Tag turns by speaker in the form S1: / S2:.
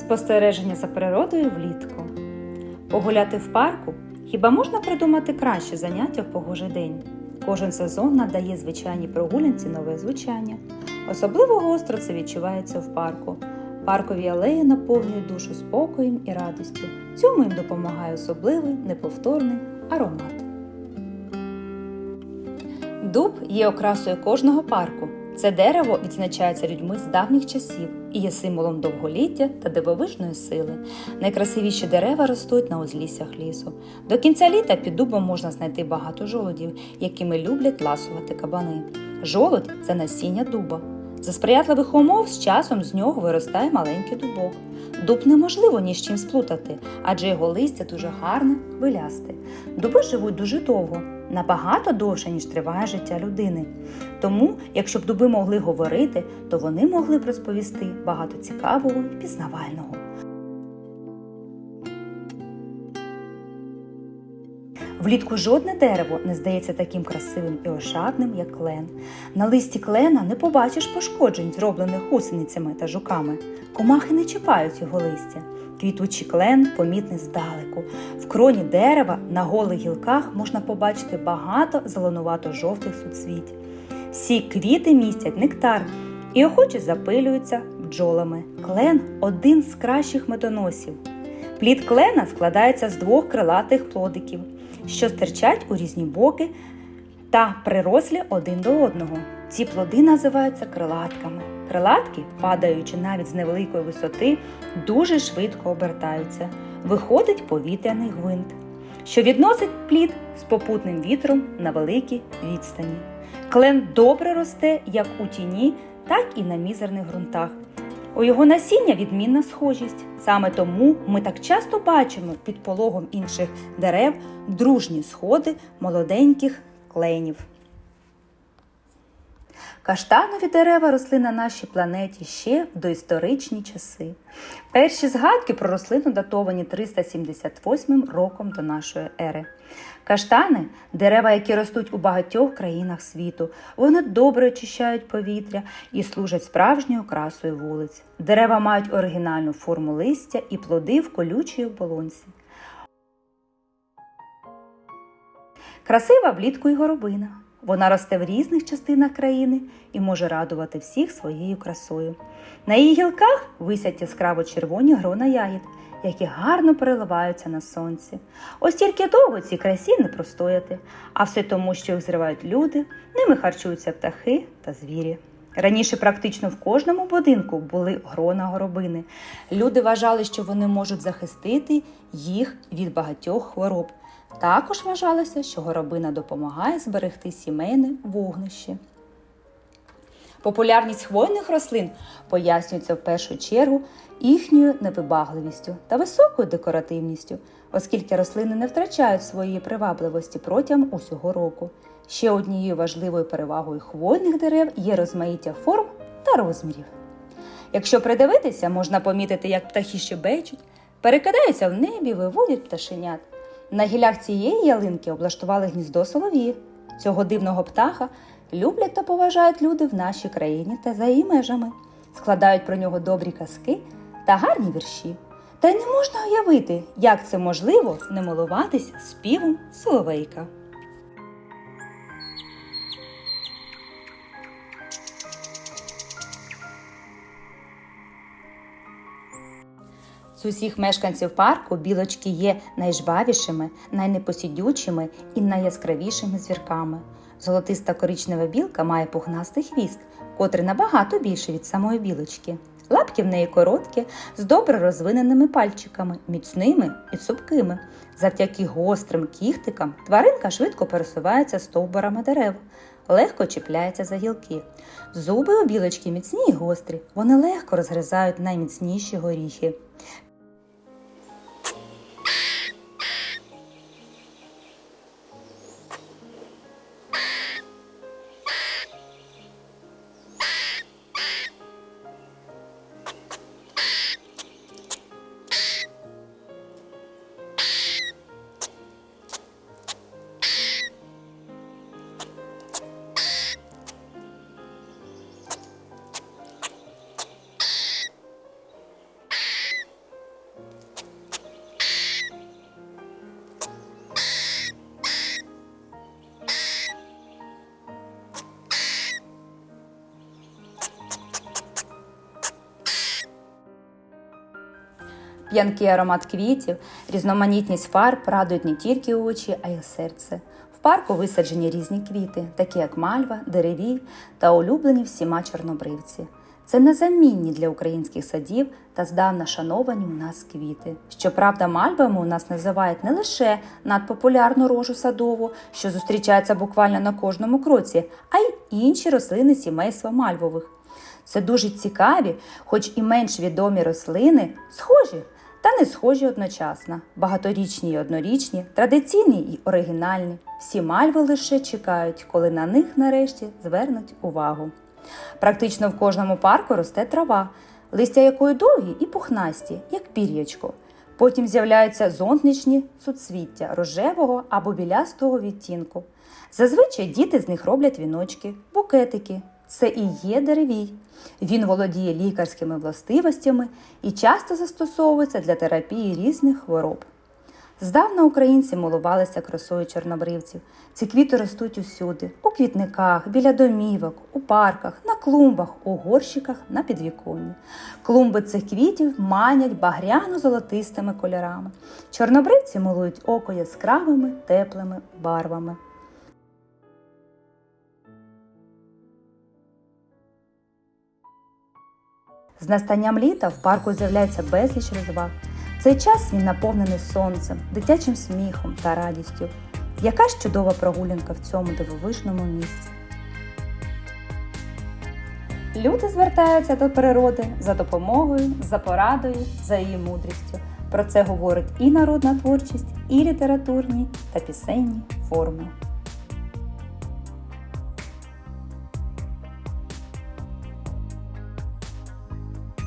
S1: Спостереження за природою влітку. Погуляти в парку хіба можна придумати краще заняття в погожий день? Кожен сезон надає звичайній прогулянці нове звучання. Особливо гостро це відчувається в парку. Паркові алеї наповнюють душу спокоєм і радістю. Цьому їм допомагає особливий, неповторний аромат. Дуб є окрасою кожного парку. Це дерево відзначається людьми з давніх часів і є символом довголіття та дивовижної сили. Найкрасивіші дерева ростуть на узліссях лісу. До кінця літа під дубом можна знайти багато жолудів, якими люблять ласувати кабани. Жолудь це насіння дуба. За сприятливих умов з часом з нього виростає маленький дубок. Дуб неможливо ні з чим сплутати, адже його листя дуже гарне, хвилясте. Дуби живуть дуже довго, набагато довше, ніж триває життя людини. Тому, якщо б дуби могли говорити, то вони могли б розповісти багато цікавого і пізнавального. Влітку жодне дерево не здається таким красивим і ошатним, як клен. На листі клена не побачиш пошкоджень, зроблених гусеницями та жуками. Комахи не чіпають його листя. Квітучий клен помітний здалеку. В кроні дерева на голих гілках можна побачити багато зеленувато-жовтих суцвіть. Всі квіти містять нектар і охоче запилюються бджолами. Клен один з кращих медоносів. Плід клена складається з двох крилатих плодиків, що стирчать у різні боки та прирослі один до одного. Ці плоди називаються крилатками. Крилатки, падаючи навіть з невеликої висоти, дуже швидко обертаються. Виходить повітряний гвинт, що відносить плід з попутним вітром на великій відстані. Клен добре росте як у тіні, так і на мізерних ґрунтах. У його насіння відмінна схожість. Саме тому ми так часто бачимо під пологом інших дерев дружні сходи молоденьких кленів. Каштанові дерева росли на нашій планеті ще в доісторичні часи. Перші згадки про рослину датовані 378 роком до нашої ери. Каштани дерева, які ростуть у багатьох країнах світу. Вони добре очищають повітря і служать справжньою красою вулиць. Дерева мають оригінальну форму листя і плоди в колючій оболонці. Красива влітку й горобина. Вона росте в різних частинах країни і може радувати всіх своєю красою. На її гілках висять яскраво червоні грона ягід, які гарно переливаються на сонці. Ось тільки довго ці красі не простояти, а все тому, що їх зривають люди, ними харчуються птахи та звірі. Раніше практично в кожному будинку були грона горобини. Люди вважали, що вони можуть захистити їх від багатьох хвороб. Також вважалося, що горобина допомагає зберегти сімейне вогнище. Популярність хвойних рослин пояснюється в першу чергу їхньою невибагливістю та високою декоративністю, оскільки рослини не втрачають своєї привабливості протягом усього року. Ще однією важливою перевагою хвойних дерев є розмаїття форм та розмірів. Якщо придивитися, можна помітити, як птахи щебечуть, перекидаються в небі, виводять пташенят. На гілях цієї ялинки облаштували гніздо солов'їв. Цього дивного птаха люблять та поважають люди в нашій країні та за її межами, складають про нього добрі казки та гарні вірші. Та й не можна уявити, як це можливо не милуватись співом соловейка. З усіх мешканців парку білочки є найжвавішими, найнепосідючими і найяскравішими звірками. Золотиста коричнева білка має пухнастий хвіст, котрий набагато більший від самої білочки. Лапки в неї короткі, з добре розвиненими пальчиками, міцними і цупкими. Завдяки гострим кіхтикам тваринка швидко пересувається стовбурами дерев, легко чіпляється за гілки. Зуби у білочки міцні й гострі, вони легко розгризають найміцніші горіхи. П'янкий аромат квітів, різноманітність фарб радують не тільки очі, а й серце. В парку висаджені різні квіти, такі як мальва, деревій та улюблені всіма чорнобривці. Це незамінні для українських садів та здавна шановані у нас квіти. Щоправда, мальвами у нас називають не лише надпопулярну рожу садову, що зустрічається буквально на кожному кроці, а й інші рослини сімейства мальвових. Це дуже цікаві, хоч і менш відомі рослини, схожі та не схожі одночасно. Багаторічні і однорічні, традиційні і оригінальні. Всі мальви лише чекають, коли на них нарешті звернуть увагу. Практично в кожному парку росте трава, листя якої довгі і пухнасті, як пір'ячко. Потім з'являються зонтничні суцвіття рожевого або білястого відтінку. Зазвичай діти з них роблять віночки, букетики. Це і є деревій. Він володіє лікарськими властивостями і часто застосовується для терапії різних хвороб. Здавна українці милувалися красою чорнобривців. Ці квіти ростуть усюди: у квітниках, біля домівок, у парках, на клумбах, у горщиках, на підвіконні. Клумби цих квітів манять багряно-золотистими кольорами. Чорнобривці милують око яскравими теплими барвами. З настанням літа в парку з'являється безліч розваг. Цей час він наповнений сонцем, дитячим сміхом та радістю. Яка ж чудова прогулянка в цьому дивовижному місці. Люди звертаються до природи за допомогою, за порадою, за її мудрістю. Про це говорить і народна творчість, і літературні та пісенні форми.